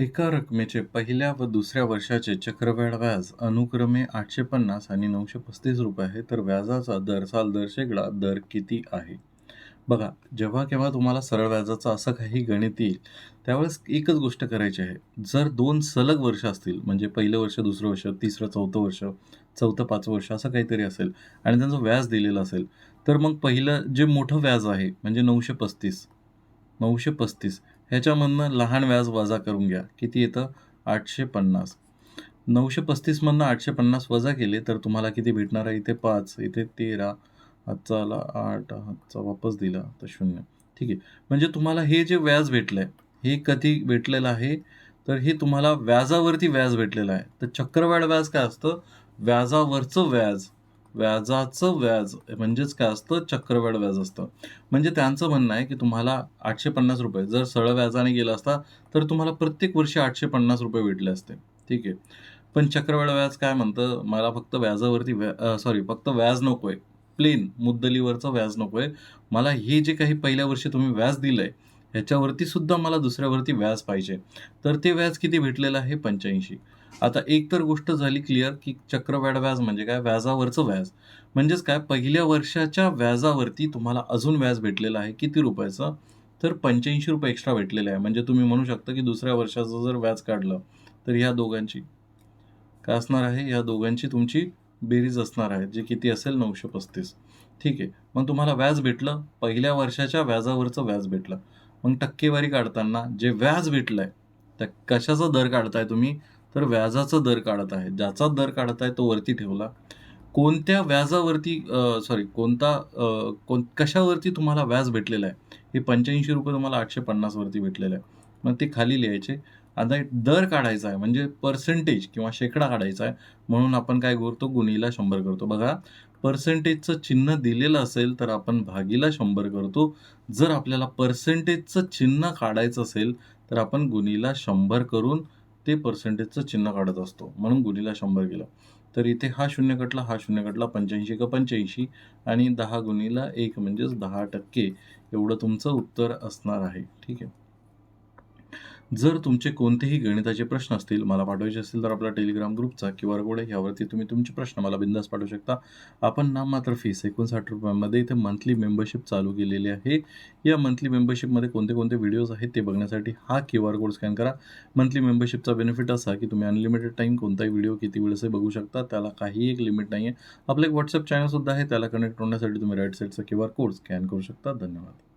एका रकमेचे पहिल्या व दुसऱ्या वर्षाचे चक्रवाढ व्याज अनुक्रमे आठशे पन्नास आणि नऊशे पस्तीस रुपये आहे तर व्याजाचा दर साल दर शेकडा दर किती आहे? बघा जेव्हा केव्हा तुम्हाला सरळ व्याजाचं असं काही गणित येईल त्यावेळेस एकच गोष्ट करायची आहे. जर दोन सलग वर्ष असतील म्हणजे पहिलं वर्ष दुसरं वर्ष तिसरं चौथं वर्ष चौथं पाचवं वर्ष असं काहीतरी असेल आणि त्यांचं व्याज दिलेलं असेल तर मग पहिलं जे मोठं व्याज आहे म्हणजे नऊशे पस्तीस नऊशे पस्तीस ह्याच्यामधनं लहान व्याज वजा करून घ्या. किती येतं? आठशे पन्नास. नऊशे पस्तीसमधनं आठशे पन्नास वजा केले तर तुम्हाला किती भेटणार आहे? इथे पाच इथे तेरा हातचा आला आठ हातचा वापस दिला तर शून्य. ठीक आहे. म्हणजे तुम्हाला हे जे व्याज भेटलं आहे हे कधी भेटलेलं आहे? तर हे तुम्हाला व्याजावरती व्याज भेटलेलं आहे. तर चक्रवाढ व्याज काय असतं? व्याजावरचं व्याज. व्याजाचं व्याज म्हणजेच काय असतं? चक्रवाढ व्याज असतं. म्हणजे त्यांचं म्हणणं आहे की तुम्हाला आठशे पन्नास रुपये जर सरळ व्याजाने गेला असता तर तुम्हाला प्रत्येक वर्षी आठशे पन्नास रुपये भेटले असते. ठीक आहे? पण चक्रवाढ व्याज काय म्हणतं? मला फक्त व्याजावरती व्या सॉरी फक्त व्याज नको आहे प्लेन मुद्दलीवरचं व्याज नको आहे मला हे जे काही पहिल्या वर्षी तुम्ही व्याज दिलं आहे ह्याच्यावरती सुद्धा मला दुसऱ्यावरती व्याज पाहिजे. तर ते व्याज किती भेटलेलं आहे? पंच्याऐंशी. आता एक तर गोष्ट झाली क्लिअर की चक्रवाढ व्याज म्हणजे काय? व्याजावरचं व्याज. म्हणजेच काय? पहिल्या वर्षाच्या व्याजावरती तुम्हाला अजून व्याज भेटलेलं आहे. किती रुपयाचं? तर पंच्याऐंशी रुपये एक्स्ट्रा भेटलेले आहे. म्हणजे तुम्ही म्हणू शकता की दुसऱ्या वर्षाचं जर व्याज काढलं तर ह्या दोघांची. काय असणार आहे? ह्या दोघांची तुमची बेरीज असणार आहे जे किती असेल नऊशे पस्तीस. ठीक आहे. मग तुम्हाला व्याज भेटलं. पहिल्या वर्षाच्या व्याजावरचं व्याज भेटलं. मग टक्केवारी काढताना जे व्याज भेटलं आहे त्या कशाचा दर काढताय तुम्ही? तर व्याजाचा दर काढत आहे. ज्याचा दर काढत आहे तो वरती ठेवला. कोणत्या व्याजावरती सॉरी कोणता कोण कशावरती तुम्हाला व्याज भेटलेलं आहे? हे पंच्याऐंशी रुपये तुम्हाला आठशे पन्नासवरती भेटलेलं आहे. मग ते खाली लिहायचे. आता एक दर काढायचा आहे म्हणजे पर्सेंटेज किंवा शेकडा काढायचा आहे म्हणून आपण काय करतो? गुणीला शंभर करतो. बघा पर्सेंटेजचं चिन्ह दिलेलं असेल तर आपण भागीला शंभर करतो. जर आपल्याला पर्सेंटेजचं चिन्ह काढायचं असेल तर आपण गुणीला शंभर करून ते पर्सेंटेजचं चिन्ह काढत असतो. म्हणून गुणीला शंभर गेला तर इथे हा शून्य कटला हा शून्य कटला पंच्याऐंशी का पंच्याऐंशी आणि दहा गुणीला एक म्हणजेच दहा टक्के एवढं तुमचं उत्तर असणार आहे. ठीक आहे? जर तुमचे कोणतेही गणिताचे प्रश्न असतील मला पाठवायचे असतील तर आपला टेलिग्राम ग्रुपचा क्यू आर कोड आहे ह्यावरती तुम्ही तुमचे प्रश्न मला बिंदास पाठवू शकता. आपण नाम मात्र फीस एकोणसाठ रुपयांमध्ये इथे मंथली मेंबरशिप चालू केलेली आहे. या मंथली मेंबरशिपमध्ये कोणते कोणते व्हिडिओज आहेत ते बघण्यासाठी हा क्यू आर कोड स्कॅन करा मंथली मेंबरशिपचा बेनिफिट असा की तुम्ही अनलिमिटेड टाईम कोणताही व्हिडिओ किती वेळेस बघू शकता त्याला काही एक लिमिट नाही आहे आपलं एक व्हॉट्सअप चॅनलसुद्धा आहे त्याला कनेक्ट होण्यासाठी तुम्ही राईट साईडचा क्यू आर कोड स्कॅन करू शकता. धन्यवाद.